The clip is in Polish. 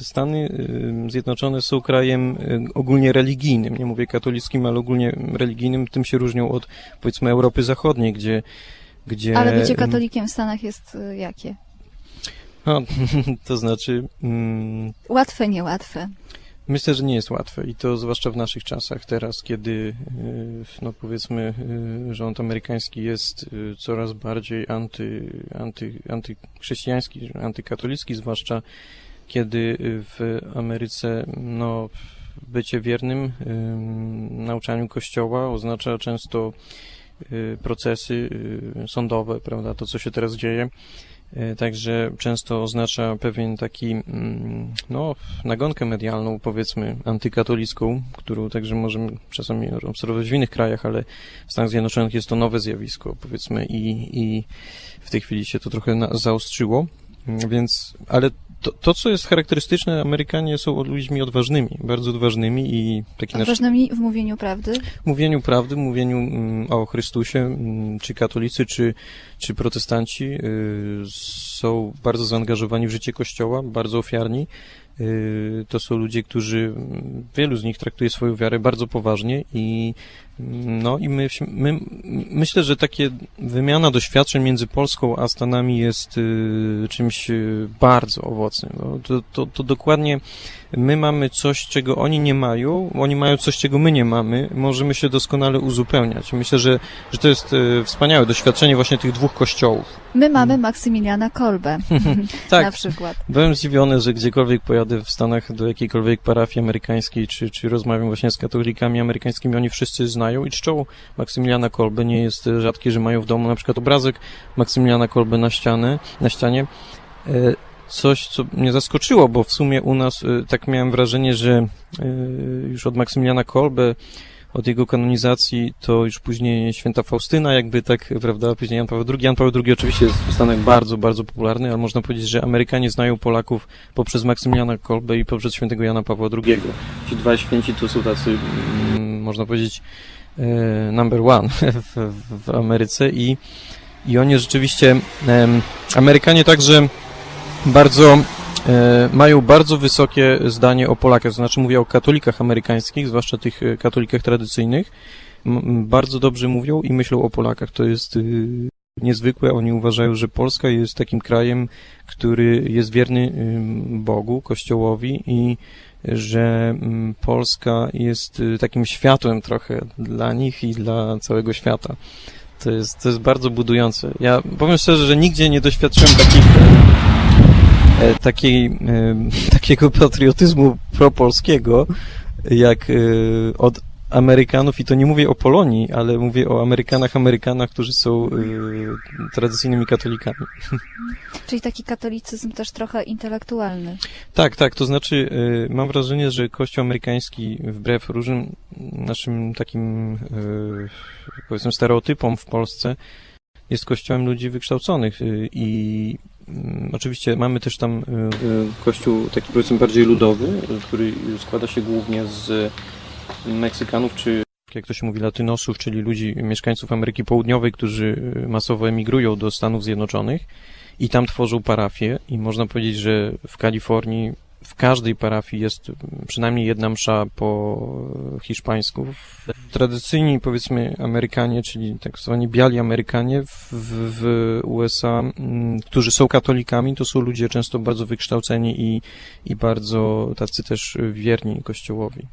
Stany y, Zjednoczone są krajem y, ogólnie religijnym, nie mówię katolickim, ale ogólnie religijnym, tym się różnią od powiedzmy Europy Zachodniej, gdzie... gdzie Ale bycie katolikiem w Stanach jest y, jakie? No, to znaczy, mm, Łatwe, niełatwe. myślę, że nie jest łatwe i to zwłaszcza w naszych czasach, teraz, kiedy, no powiedzmy, rząd amerykański jest coraz bardziej anty, anty, antychrześcijański, antykatolicki, zwłaszcza kiedy y, w Ameryce, no, bycie wiernym y, nauczaniu Kościoła oznacza często y, procesy sądowe, prawda, to co się teraz dzieje. Także często oznacza pewien taki, mm, no, nagonkę medialną, powiedzmy, antykatolicką, którą także możemy czasami obserwować w innych krajach, ale w Stanach Zjednoczonych jest to nowe zjawisko, powiedzmy, i, i w tej chwili się to trochę zaostrzyło. Mm, Więc, ale to, to, co jest charakterystyczne, Amerykanie są ludźmi odważnymi, bardzo odważnymi i taki nasz Ważnymi w mówieniu prawdy. mówieniu prawdy, mówieniu mm, o Chrystusie, mm, czy katolicy, czy, czy protestanci y, są bardzo zaangażowani w życie Kościoła, bardzo ofiarni. Y, To są ludzie, którzy, mm, wielu z nich traktuje swoją wiarę bardzo poważnie i no i my, my myślę, że takie wymiana doświadczeń między Polską a Stanami jest y, czymś y, bardzo owocnym. No, to, to, to dokładnie my mamy coś, czego oni nie mają, oni mają coś, czego my nie mamy, możemy się doskonale uzupełniać. Myślę, że, że to jest e, wspaniałe doświadczenie właśnie tych dwóch kościołów. My mamy Maksymiliana Kolbę na. Tak, przykład. byłem zdziwiony, że gdziekolwiek pojadę w Stanach do jakiejkolwiek parafii amerykańskiej, czy, czy rozmawiam właśnie z katolikami amerykańskimi, oni wszyscy znają i czczą Maksymiliana Kolbę. Nie jest rzadkie, że mają w domu na przykład obrazek Maksymiliana Kolby na ścianę, na ścianie. E, Coś, co mnie zaskoczyło, bo w sumie u nas e, tak miałem wrażenie, że e, już od Maksymiliana Kolby, od jego kanonizacji, to już później święta Faustyna, jakby tak, prawda, później Jan Paweł II. Jan Paweł II oczywiście jest w Stanach bardzo, bardzo popularny, ale można powiedzieć, że Amerykanie znają Polaków poprzez Maksymiliana Kolbę i poprzez świętego Jana Pawła II. Ci dwaj święci to są tacy, mm, można powiedzieć, e, number one w, w Ameryce i, i oni rzeczywiście, Amerykanie także bardzo e, mają bardzo wysokie zdanie o Polakach, to znaczy mówię o katolikach amerykańskich, zwłaszcza tych e, katolikach tradycyjnych. Bardzo dobrze mówią i myślą o Polakach. To jest y, niezwykłe. Oni uważają, że Polska jest takim krajem, który jest wierny Bogu, Kościołowi i że Polska jest y, takim światłem trochę dla nich i dla całego świata. To jest, to jest bardzo budujące. Ja powiem szczerze, że nigdzie nie doświadczyłem takich e, e, takiego patriotyzmu propolskiego, jak e, od Amerykanów, i to nie mówię o Polonii, ale mówię o Amerykanach, Amerykanach, którzy są e, tradycyjnymi katolikami. Czyli taki katolicyzm też trochę intelektualny. Tak, tak, to znaczy e, mam wrażenie, że Kościół amerykański wbrew różnym naszym takim e, powiedzmy stereotypom w Polsce jest kościołem ludzi wykształconych e, i mm, oczywiście mamy też tam e, kościół taki powiedzmy bardziej ludowy, który składa się głównie z Meksykanów czy jak to się mówi, latynosów, czyli ludzi, mieszkańców Ameryki Południowej, którzy e, masowo emigrują do Stanów Zjednoczonych i tam tworzą parafie i można powiedzieć, że w Kalifornii w każdej parafii jest przynajmniej jedna msza po hiszpańsku. Tradycyjni, powiedzmy, Amerykanie, czyli tak zwani biali Amerykanie w, w, w USA, mm, którzy są katolikami, to są ludzie często bardzo wykształceni i, i bardzo tacy też wierni Kościołowi.